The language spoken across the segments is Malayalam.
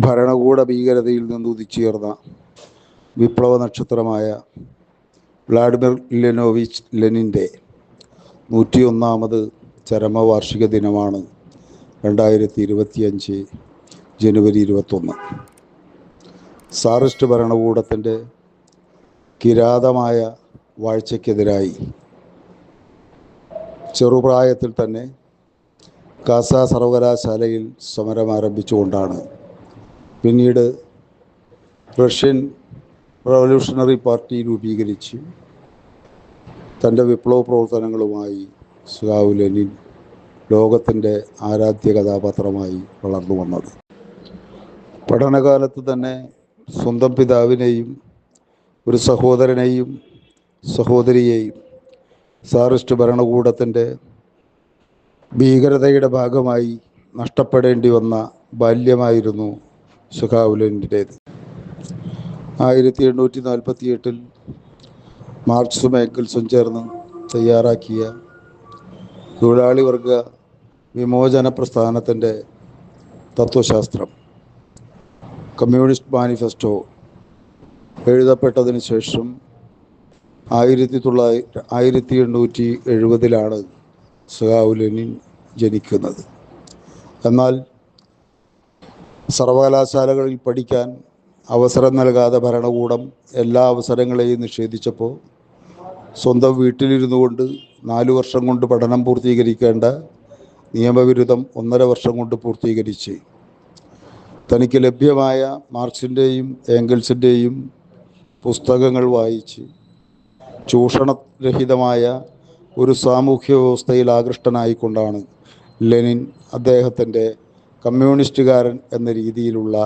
ഭരണകൂട ഭീകരതയിൽ നിന്ന് ഉദിച്ചുയർന്ന വിപ്ലവ നക്ഷത്രമായ വ്ളാഡിമിർ ലെനോവിച്ച് ലെനിന്റെ നൂറ്റിയൊന്നാമത് ചരമവാർഷിക ദിനമാണ് രണ്ടായിരത്തി ഇരുപത്തിയഞ്ച് ജനുവരി ഇരുപത്തൊന്ന്. സാറിസ്റ്റ് ഭരണകൂടത്തിന്റെ കിരാതമായ വാഴ്ചയ്ക്കെതിരായി ചെറുപ്രായത്തിൽ തന്നെ കാസ സർവകലാശാലയിൽ സമരം ആരംഭിച്ചുകൊണ്ടാണ് പിന്നീട് റഷ്യൻ റവല്യൂഷണറി പാർട്ടി രൂപീകരിച്ച് തന്റെ വിപ്ലവ പ്രവർത്തനങ്ങളുമായി സ്ലാവ് ലെനിൻ ലോകത്തിന്റെ ആരാധ്യ കഥാപാത്രമായി വളർന്നു വന്നത്. പഠനകാലത്ത് തന്നെ സ്വന്തം പിതാവിനെയും ഒരു സഹോദരനെയും സഹോദരിയെയും സാറിസ്റ്റ് ഭരണകൂടത്തിന്റെ ഭീകരതയുടെ ഭാഗമായി നഷ്ടപ്പെടേണ്ടി വന്ന ബാല്യമായിരുന്നു സുഖാവുലിന്റേത്. ആയിരത്തി എണ്ണൂറ്റി നാൽപ്പത്തി എട്ടിൽ മാർക്സും ഏക്കിൾസും ചേർന്ന് തയ്യാറാക്കിയ തൊഴിലാളി വർഗ വിമോചന പ്രസ്ഥാനത്തിന്റെ തത്വശാസ്ത്രം. കമ്മ്യൂണിസ്റ്റ് മാനിഫെസ്റ്റോ എഴുതപ്പെട്ടതിന് ശേഷം ആയിരത്തി തൊള്ളായിരത്തി ആയിരത്തി എണ്ണൂറ്റി എഴുപതിലാണ് സുഹാവുലിനിൻ ജനിക്കുന്നത്. എന്നാൽ സർവകലാശാലകളിൽ പഠിക്കാൻ അവസരം നൽകാതെ ഭരണകൂടം എല്ലാ അവസരങ്ങളെയും നിഷേധിച്ചപ്പോൾ സ്വന്തം വീട്ടിലിരുന്നു കൊണ്ട് നാലു വർഷം കൊണ്ട് പഠനം പൂർത്തീകരിക്കേണ്ട നിയമവിരുദ്ധം ഒന്നര വർഷം കൊണ്ട് പൂർത്തീകരിച്ച്. തനിക്ക് ലഭ്യമായ മാർക്സിന്റെയും ഏംഗൽസിന്റെയും പുസ്തകങ്ങൾ വായിച്ച് ചൂഷണരഹിതമായ ഒരു സാമൂഹ്യ വ്യവസ്ഥയിൽ ആകൃഷ്ടനായിക്കൊണ്ടാണ് ലെനിൻ അദ്ദേഹത്തിന്റെ കമ്മ്യൂണിസ്റ്റുകാരൻ എന്ന രീതിയിലുള്ള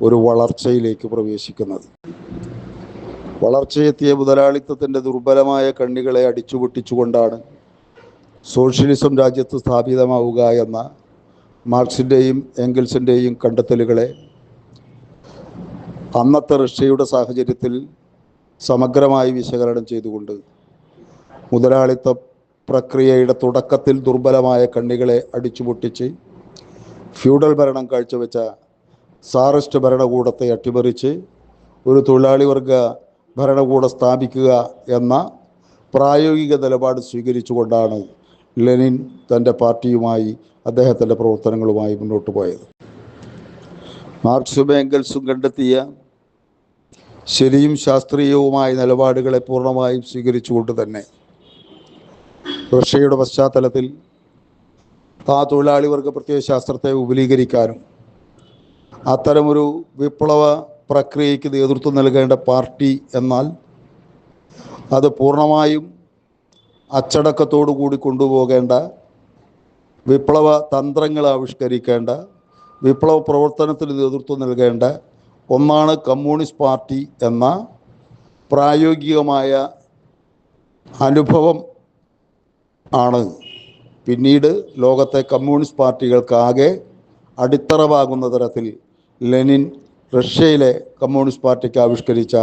ഒരു വളർച്ചയിലേക്ക് പ്രവേശിക്കുന്നത്. വളർച്ചയെത്തിയ മുതലാളിത്തത്തിന്റെ ദുർബലമായ കണ്ണികളെ അടിച്ചുപൊട്ടിച്ചുകൊണ്ടാണ് സോഷ്യലിസം രാജ്യത്ത് സ്ഥാപിതമാവുക എന്ന മാർക്സിന്റെയും എങ്കിൾസിന്റെയും കണ്ടെത്തലുകളെ അന്നത്തെ റഷ്യയുടെ സാഹചര്യത്തിൽ സമഗ്രമായി വിശകലനം ചെയ്തുകൊണ്ട് മുതലാളിത്ത പ്രക്രിയയുടെ തുടക്കത്തിൽ ദുർബലമായ കണ്ണികളെ അടിച്ചുപൊട്ടിച്ച് ഫ്യൂഡൽ ഭരണം കാഴ്ചവെച്ച സാറിസ്റ്റ് ഭരണകൂടത്തെ അട്ടിമറിച്ച് ഒരു തൊഴിലാളി വർഗ ഭരണകൂടം സ്ഥാപിക്കുക എന്ന പ്രായോഗിക നിലപാട് സ്വീകരിച്ചുകൊണ്ടാണ് ലെനിൻ തന്റെ പാർട്ടിയുമായി അദ്ദേഹത്തിന്റെ പ്രവർത്തനങ്ങളുമായി മുന്നോട്ട് പോയത്. മാർക്സും എംഗൽസും കണ്ടെത്തിയ ശരിയും ശാസ്ത്രീയവുമായ നിലപാടുകളെ പൂർണമായും സ്വീകരിച്ചുകൊണ്ട് തന്നെ റഷ്യയുടെ പശ്ചാത്തലത്തിൽ ആ തൊഴിലാളി വർഗ പ്രത്യയശാസ്ത്രത്തെ വിപുലീകരിക്കാനും അത്തരമൊരു വിപ്ലവ പ്രക്രിയയ്ക്ക് നേതൃത്വം നൽകേണ്ട പാർട്ടി എന്നാൽ അത് പൂർണമായും അച്ചടക്കത്തോടു കൂടി കൊണ്ടുപോകേണ്ട വിപ്ലവ തന്ത്രങ്ങൾ ആവിഷ്കരിക്കേണ്ട വിപ്ലവ പ്രവർത്തനത്തിന് നേതൃത്വം നൽകേണ്ട ഒന്നാണ് കമ്മ്യൂണിസ്റ്റ് പാർട്ടി എന്ന പ്രായോഗികമായ അനുഭവം ആണ്. പിന്നീട് ലോകത്തെ കമ്മ്യൂണിസ്റ്റ് പാർട്ടികൾക്കാകെ അടിത്തറവാകുന്ന തരത്തിൽ ലെനിൻ റഷ്യയിലെ കമ്മ്യൂണിസ്റ്റ് പാർട്ടിക്ക് ആവിഷ്കരിച്ച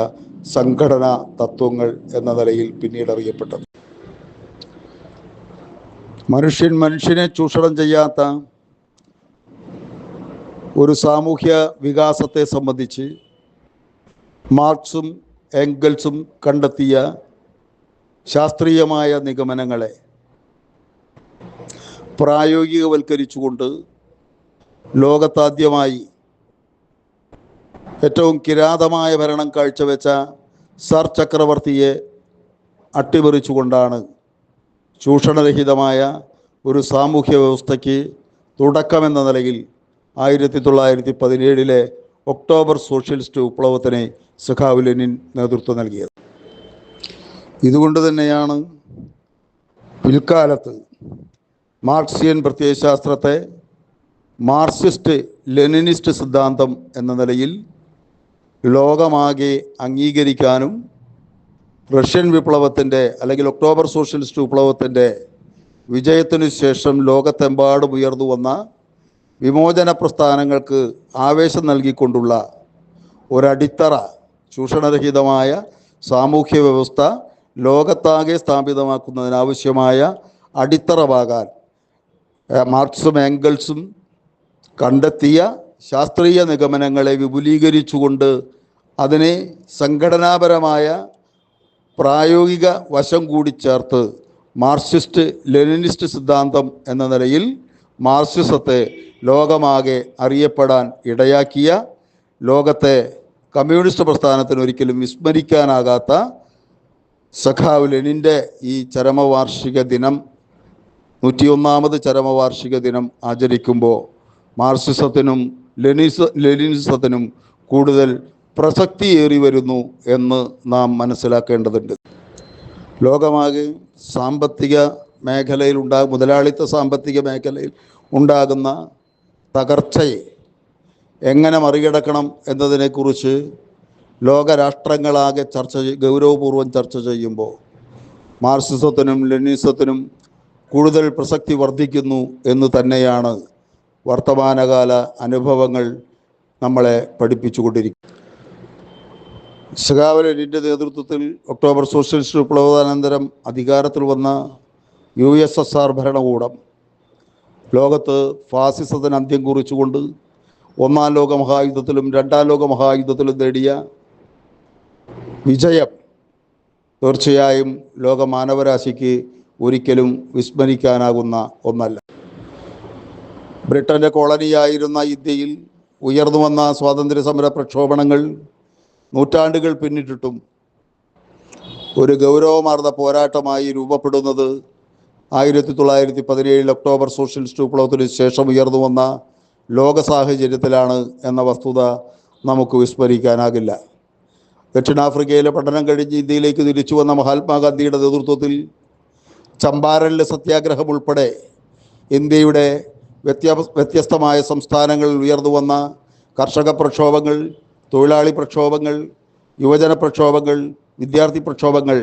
സംഘടനാ തത്വങ്ങൾ എന്ന നിലയിൽ പിന്നീട് അറിയപ്പെട്ടത്. മനുഷ്യൻ മനുഷ്യനെ ചൂഷണം ചെയ്യാത്ത ഒരു സാമൂഹ്യ വികാസത്തെ സംബന്ധിച്ച് മാർക്സും എംഗൽസും കണ്ടെത്തിയ ശാസ്ത്രീയമായ നിഗമനങ്ങളെ പ്രായോഗികവൽക്കരിച്ചുകൊണ്ട് ലോകത്താദ്യമായി ഏറ്റവും കിരാതമായ ഭരണം കാഴ്ചവെച്ച സർ ചക്രവർത്തിയെ അട്ടിമറിച്ചുകൊണ്ടാണ് ചൂഷണരഹിതമായ ഒരു സാമൂഹ്യ വ്യവസ്ഥയ്ക്ക് തുടക്കമെന്ന നിലയിൽ ആയിരത്തി തൊള്ളായിരത്തി പതിനേഴിലെ ഒക്ടോബർ സോഷ്യലിസ്റ്റ് വിപ്ലവത്തിന് സഖാവ് ലെനിൻ നേതൃത്വം നൽകിയത്. ഇതുകൊണ്ട് തന്നെയാണ് പിൽക്കാലത്ത് മാർക്സിയൻ പ്രത്യയശാസ്ത്രത്തെ മാർക്സിസ്റ്റ് ലെനിനിസ്റ്റ് സിദ്ധാന്തം എന്ന നിലയിൽ ലോകമാകെ അംഗീകരിക്കാനും റഷ്യൻ വിപ്ലവത്തിന്റെ അല്ലെങ്കിൽ ഒക്ടോബർ സോഷ്യലിസ്റ്റ് വിപ്ലവത്തിന്റെ വിജയത്തിനു ശേഷം ലോകത്തെമ്പാടും ഉയർന്നു വന്ന വിമോചന പ്രസ്ഥാനങ്ങൾക്ക് ആവേശം നൽകിക്കൊണ്ടുള്ള ഒരടിത്തറ ചൂഷണരഹിതമായ സാമൂഹ്യ വ്യവസ്ഥ ലോകത്താകെ സ്ഥാപിതമാക്കുന്നതിനാവശ്യമായ അടിത്തറവാകാൻ മാർക്സും ആംഗിൾസും കണ്ടെത്തിയ ശാസ്ത്രീയ നിഗമനങ്ങളെ വിപുലീകരിച്ചുകൊണ്ട് അതിനെ സംഘടനാപരമായ പ്രായോഗിക വശം കൂടി ചേർത്ത് മാർക്സിസ്റ്റ് ലെനിനിസ്റ്റ് സിദ്ധാന്തം എന്ന നിലയിൽ മാർക്സിസത്തെ ലോകമാകെ അറിയപ്പെടാൻ ഇടയാക്കിയ ലോകത്തെ കമ്മ്യൂണിസ്റ്റ് പ്രസ്ഥാനത്തിന് ഒരിക്കലും വിസ്മരിക്കാനാകാത്ത സഖാവ് ലെനിന്റെ ഈ ചരമവാർഷിക ദിനം നൂറ്റിയൊന്നാമത് ചരമവാർഷിക ദിനം ആചരിക്കുമ്പോൾ മാർസിസത്തിനും ലെനിസ ലെനിനിസത്തിനും കൂടുതൽ പ്രസക്തിയേറി വരുന്നു എന്ന് നാം മനസ്സിലാക്കേണ്ടതുണ്ട്. ലോകമാകെ സാമ്പത്തിക മേഖലയിൽ ഉണ്ടാ മുതലാളിത്ത സാമ്പത്തിക മേഖലയിൽ ഉണ്ടാകുന്ന തകർച്ചയെ എങ്ങനെ മറികടക്കണം എന്നതിനെക്കുറിച്ച് ലോകരാഷ്ട്രങ്ങളാകെ ചർച്ച ഗൗരവപൂർവം ചർച്ച ചെയ്യുമ്പോൾ മാർസിസത്തിനും ലെനിസത്തിനും കൂടുതൽ പ്രസക്തി വർദ്ധിക്കുന്നു എന്ന് തന്നെയാണ് വർത്തമാനകാല അനുഭവങ്ങൾ നമ്മളെ പഠിപ്പിച്ചുകൊണ്ടിരിക്കുന്നത്. സഖാവലിന്റെ നേതൃത്വത്തിൽ ഒക്ടോബർ സോഷ്യലിസ്റ്റ് വിപ്ലവാനന്തരം അധികാരത്തിൽ വന്ന യു എസ് എസ് ആർ ഭരണകൂടം ലോകത്ത് ഫാസിസത്തിന് അന്ത്യം കുറിച്ചുകൊണ്ട് ഒന്നാം ലോക മഹായുദ്ധത്തിലും രണ്ടാം ലോക മഹായുദ്ധത്തിലും നേടിയ വിജയം തീർച്ചയായും ലോക മാനവരാശിക്ക് ഒരിക്കലും വിസ്മരിക്കാനാകുന്ന ഒന്നല്ല. ബ്രിട്ടന്റെ കോളനിയായിരുന്ന ഇന്ത്യയിൽ ഉയർന്നു വന്ന സ്വാതന്ത്ര്യ സമര പ്രക്ഷോഭണങ്ങൾ നൂറ്റാണ്ടുകൾ പിന്നിട്ടിട്ടും ഒരു ഗൗരവമാർന്ന പോരാട്ടമായി രൂപപ്പെടുന്നത് ആയിരത്തി തൊള്ളായിരത്തി പതിനേഴിൽ ഒക്ടോബർ സോഷ്യലിസ്റ്റ് വിപ്ലവത്തിന് ശേഷം ഉയർന്നു വന്ന ലോക സാഹചര്യത്തിലാണ് എന്ന വസ്തുത നമുക്ക് വിസ്മരിക്കാനാകില്ല. ദക്ഷിണാഫ്രിക്കയിലെ പഠനം കഴിഞ്ഞ് ഇന്ത്യയിലേക്ക് തിരിച്ചു വന്ന മഹാത്മാഗാന്ധിയുടെ നേതൃത്വത്തിൽ ചമ്പാരനിലെ സത്യാഗ്രഹം ഉൾപ്പെടെ ഇന്ത്യയുടെ വ്യത്യ വ്യത്യസ്തമായ സംസ്ഥാനങ്ങളിൽ ഉയർന്നു വന്ന കർഷക പ്രക്ഷോഭങ്ങൾ തൊഴിലാളി പ്രക്ഷോഭങ്ങൾ യുവജന പ്രക്ഷോഭങ്ങൾ വിദ്യാർത്ഥി പ്രക്ഷോഭങ്ങൾ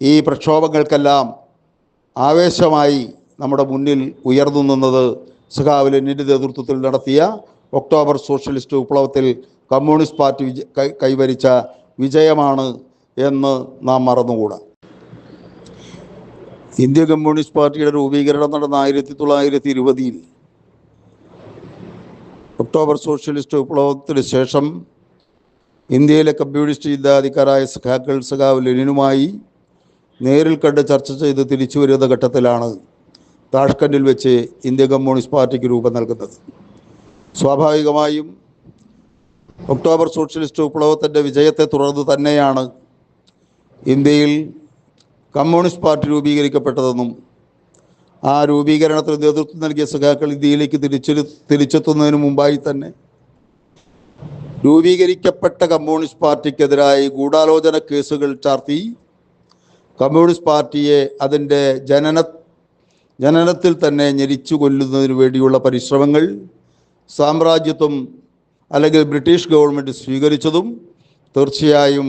ഈ പ്രക്ഷോഭങ്ങൾക്കെല്ലാം ആവേശമായി നമ്മുടെ മുന്നിൽ ഉയർന്നു നിന്നത് സുഖാവലിന്റെ നേതൃത്വത്തിൽ നടത്തിയ ഒക്ടോബർ സോഷ്യലിസ്റ്റ് വിപ്ലവത്തിൽ കമ്മ്യൂണിസ്റ്റ് പാർട്ടി കൈവരിച്ച വിജയമാണ് എന്ന് നാം മറന്നുകൂടാ. ഇന്ത്യ കമ്മ്യൂണിസ്റ്റ് പാർട്ടിയുടെ രൂപീകരണം നടന്ന ആയിരത്തി തൊള്ളായിരത്തി ഇരുപതിൽ ഒക്ടോബർ സോഷ്യലിസ്റ്റ് വിപ്ലവത്തിന് ശേഷം ഇന്ത്യയിലെ കമ്മ്യൂണിസ്റ്റ് ചിന്താധികാരായ സഖാക്കൾ സഖാവ് ലെനിനുമായി നേരിൽ കണ്ട് ചർച്ച ചെയ്ത് തിരിച്ചു വരുന്ന ഘട്ടത്തിലാണ് താഷ്കണ്ടിൽ വെച്ച് ഇന്ത്യ കമ്മ്യൂണിസ്റ്റ് പാർട്ടിക്ക് രൂപം നൽകുന്നത്. സ്വാഭാവികമായും ഒക്ടോബർ സോഷ്യലിസ്റ്റ് വിപ്ലവത്തിന്റെ വിജയത്തെ തുടർന്ന് തന്നെയാണ് ഇന്ത്യയിൽ കമ്മ്യൂണിസ്റ്റ് പാർട്ടി രൂപീകരിക്കപ്പെട്ടതെന്നും ആ രൂപീകരണത്തിന് നേതൃത്വം നൽകിയ സഖാക്കൾ ഇന്ത്യയിലേക്ക് തിരിച്ചു തിരിച്ചെത്തുന്നതിന് മുമ്പായി തന്നെ രൂപീകരിക്കപ്പെട്ട കമ്മ്യൂണിസ്റ്റ് പാർട്ടിക്കെതിരായി ഗൂഢാലോചന കേസുകൾ ചാർത്തി കമ്മ്യൂണിസ്റ്റ് പാർട്ടിയെ അതിന്റെ ജനന ജനനത്തിൽ തന്നെ ഞെരിച്ചു കൊല്ലുന്നതിന് വേണ്ടിയുള്ള പരിശ്രമങ്ങൾ സാമ്രാജ്യത്വം അല്ലെങ്കിൽ ബ്രിട്ടീഷ് ഗവൺമെന്റ് സ്വീകരിച്ചതും തീർച്ചയായും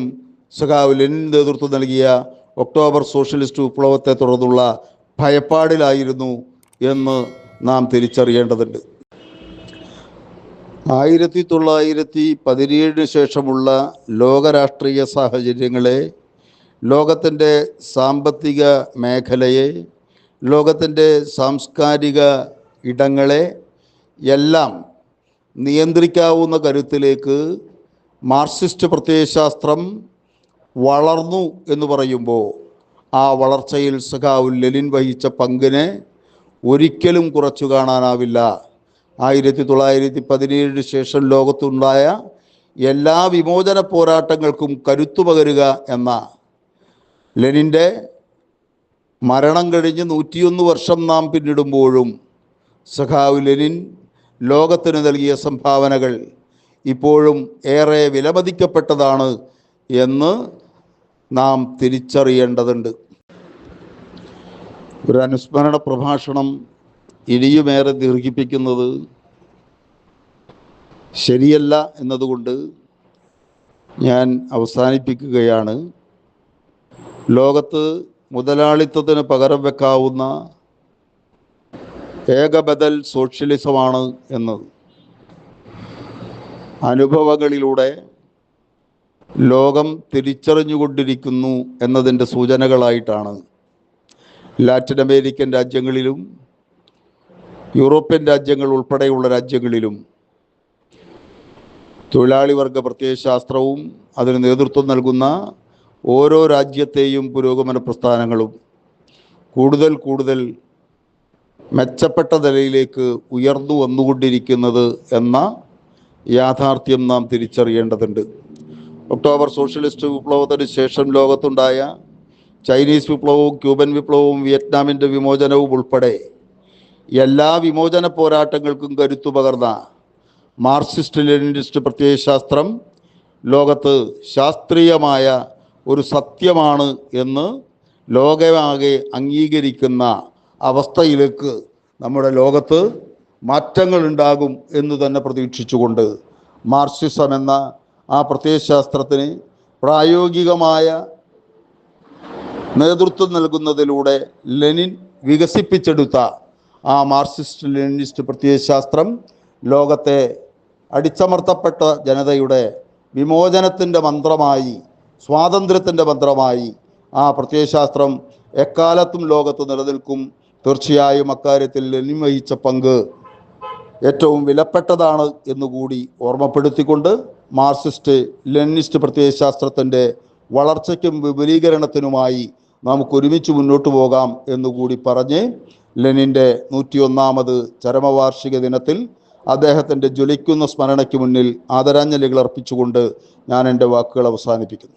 സഖാവ് ലെനിൻ നേതൃത്വം നൽകിയ ഒക്ടോബർ സോഷ്യലിസ്റ്റ് വിപ്ലവത്തെ തുടർന്നുള്ള ഭയപ്പാടിലായിരുന്നു എന്ന് നാം തിരിച്ചറിയേണ്ടതുണ്ട്. ആയിരത്തി തൊള്ളായിരത്തി പതിനേഴിന് ശേഷമുള്ള ലോകരാഷ്ട്രീയ സാഹചര്യങ്ങളെ ലോകത്തിന്റെ സാമ്പത്തിക മേഖലയെ ലോകത്തിന്റെ സാംസ്കാരിക ഇടങ്ങളെ എല്ലാം നിയന്ത്രിക്കാവുന്ന കരുത്തിലേക്ക് മാർക്സിസ്റ്റ് പ്രത്യയശാസ്ത്രം വളർന്നു എന്ന് പറയുമ്പോൾ ആ വളർച്ചയിൽ സഖാവുൽ ലെനിൻ വഹിച്ച പങ്കിനെ ഒരിക്കലും കുറച്ചു കാണാനാവില്ല. ആയിരത്തി തൊള്ളായിരത്തി പതിനേഴിന് ശേഷം ലോകത്തുണ്ടായ എല്ലാ വിമോചന പോരാട്ടങ്ങൾക്കും കരുത്തു പകരുക എന്ന ലെനിന്റെ മരണം കഴിഞ്ഞ് നൂറ്റിയൊന്ന് വർഷം നാം പിന്നിടുമ്പോഴും സഖാവ് ലെനിൻ ലോകത്തിന് നൽകിയ സംഭാവനകൾ ഇപ്പോഴും ഏറെ വിലമതിക്കപ്പെട്ടതാണ് എന്ന് നാം തിരിച്ചറിയേണ്ടതുണ്ട്. ഒരു അനുസ്മരണ പ്രഭാഷണം ഇനിയുമേറെ ദീർഘിപ്പിക്കുന്നത് ശരിയല്ല എന്നതുകൊണ്ട് ഞാൻ അവസാനിപ്പിക്കുകയാണ്. ലോകത്ത് മുതലാളിത്തത്തിന് പകരം വെക്കാവുന്ന ഏകബദൽ സോഷ്യലിസമാണ് എന്നത്. അനുഭവങ്ങളിലൂടെ ലോകം തിരിച്ചറിഞ്ഞുകൊണ്ടിരിക്കുന്നു എന്നതിന്റെ സൂചനകളായിട്ടാണ് ലാറ്റിൻ അമേരിക്കൻ രാജ്യങ്ങളിലും യൂറോപ്യൻ രാജ്യങ്ങൾ ഉൾപ്പെടെയുള്ള രാജ്യങ്ങളിലും തൊഴിലാളി വർഗ പ്രത്യയശാസ്ത്രവും അതിന് നേതൃത്വം നൽകുന്ന ഓരോ രാജ്യത്തെയും പുരോഗമന പ്രസ്ഥാനങ്ങളും കൂടുതൽ കൂടുതൽ മെച്ചപ്പെട്ട നിലയിലേക്ക് ഉയർന്നു വന്നുകൊണ്ടിരിക്കുന്നത് എന്ന യാഥാർത്ഥ്യം നാം തിരിച്ചറിയേണ്ടതുണ്ട്. ഒക്ടോബർ സോഷ്യലിസ്റ്റ് വിപ്ലവത്തിന് ശേഷം ലോകത്തുണ്ടായ ചൈനീസ് വിപ്ലവവും ക്യൂബൻ വിപ്ലവവും വിയറ്റ്നാമിന്റെ വിമോചനവും ഉൾപ്പെടെ എല്ലാ വിമോചന പോരാട്ടങ്ങൾക്കും കരുത്തു പകർന്ന മാർക്സിസ്റ്റ് ലെനിനിസ്റ്റ് പ്രത്യയശാസ്ത്രം ലോകത്ത് ശാസ്ത്രീയമായ ഒരു സത്യമാണ് എന്ന് ലോകമാകെ അംഗീകരിക്കുന്ന അവസ്ഥയിലേക്ക് നമ്മുടെ ലോകത്ത് മാറ്റങ്ങളുണ്ടാകും എന്ന് തന്നെ പ്രതീക്ഷിച്ചുകൊണ്ട് മാർക്സിസം എന്ന ആ പ്രത്യയശാസ്ത്രത്തിന് പ്രായോഗികമായ നേതൃത്വം നൽകുന്നതിലൂടെ ലെനിൻ വികസിപ്പിച്ചെടുത്ത ആ മാർക്സിസ്റ്റ് ലെനിനിസ്റ്റ് പ്രത്യയശാസ്ത്രം ലോകത്തെ അടിച്ചമർത്തപ്പെട്ട ജനതയുടെ വിമോചനത്തിന്റെ മന്ത്രമായി സ്വാതന്ത്ര്യത്തിന്റെ മന്ത്രമായി ആ പ്രത്യയശാസ്ത്രം എക്കാലത്തും ലോകത്ത് നിലനിൽക്കും. തീർച്ചയായും അക്കാര്യത്തിൽ ലെനിൻ വഹിച്ച പങ്ക് ഏറ്റവും വിലപ്പെട്ടതാണ് എന്നുകൂടി ഓർമ്മപ്പെടുത്തിക്കൊണ്ട് മാർക്സിസ്റ്റ് ലെനിനിസ്റ്റ് പ്രത്യയശാസ്ത്രത്തിന്റെ വളർച്ചയ്ക്കും വിപുലീകരണത്തിനുമായി നമുക്ക് ഒരുമിച്ച് മുന്നോട്ട് പോകാം എന്നുകൂടി പറഞ്ഞ് ലെനിന്റെ നൂറ്റിയൊന്നാമത് ചരമവാർഷിക ദിനത്തിൽ അദ്ദേഹത്തിന്റെ ജ്വലിക്കുന്ന സ്മരണയ്ക്ക് മുന്നിൽ ആദരാഞ്ജലികൾ അർപ്പിച്ചുകൊണ്ട് ഞാൻ എന്റെ വാക്കുകൾ അവസാനിപ്പിക്കുന്നു.